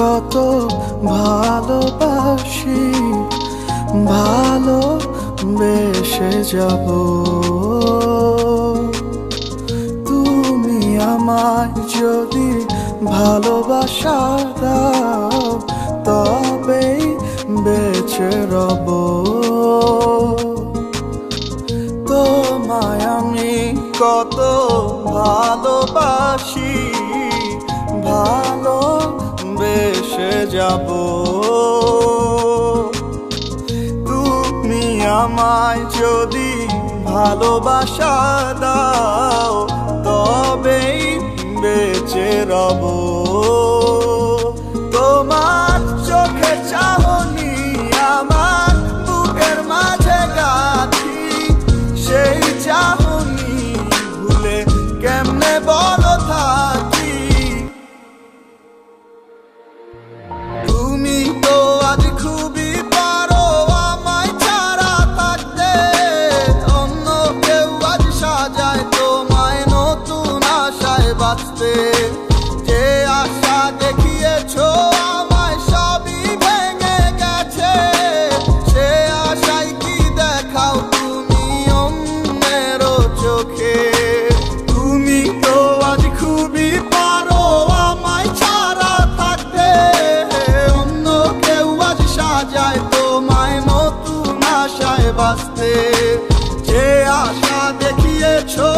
কত ভালোবাসি ভালো বেশে যাব। তুমি আমায় যদি ভালোবাসা দাও, তবেই বেঁচে রব। তোমায় আমি কত ভালোবাসি, ভালো যাব। তুমি আমায় যদি ভালোবাসা দাও তবেই বেঁচে রব। আশায় যে আশা দেখিয়েছো আমায় সবই ভেঙে গেছে। সে আশায় কি দেখাও তুমি অন্যেরও চোখে? তুমি তো আজ খুবই পারো আমায় ছাড়া থাকতে। অন্য কেউ আজ সাজায় তোমায় নতুন আশায় বাঁচতে। যে আশা দেখিয়েছো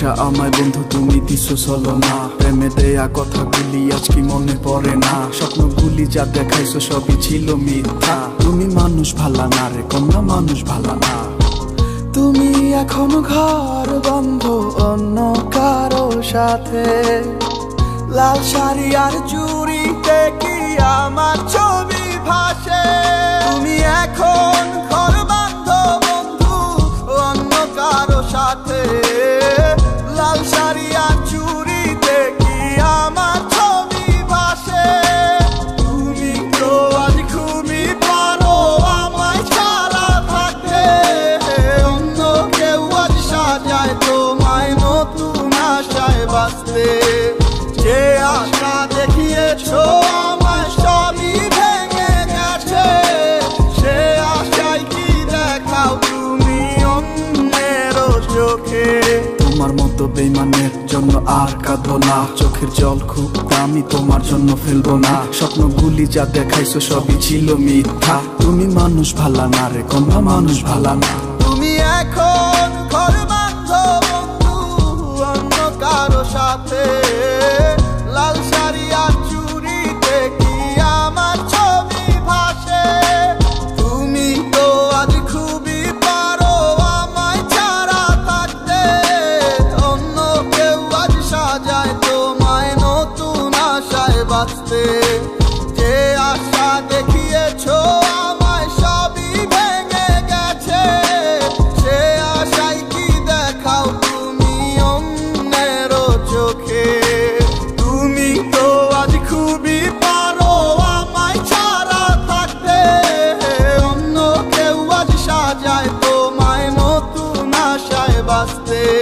ভালোবাসা আমায় বন্ধু, তুমি দিছো চলো না প্রেমে দেয়া কথাগুলি আজ কি মনে পড়ে না? স্বপ্নগুলি যা দেখাইছো সবই ছিল মিথ্যা। তুমি মানুষ ভালা না রে, কন্যা মানুষ ভালা না। তুমি এখন ঘর বন্ধ, অন্য কারও সাথে। লাল শাড়ি আর চুরিতে কি আমার ছবি ভাসে? তুমি এখন চোখে। তোমার মতো বেইমানের জন্য আর কাঁদবো না। চোখের জল খুব আমি তোমার জন্য ফেলব না। স্বপ্ন গুলি যা দেখাইছো সবই ছিল মিথ্যা। তুমি মানুষ ভালা না রে কন্যা মানুষ ভালা না। তুমি এখন ঘর বন্ধু অন্য কারও সাথে। বাঁচতে যে আশা দেখিয়েছো আমায় সবই ভেঙে গেছে। সে আশায় কি দেখাও তুমি অন্যেরও চোখে? তুমি তো আজ খুবই পারো আমায় ছাড়া থাকতে। অন্য কেউ আজ সাজায় তোমায় নতুন আশায় বাঁচতে।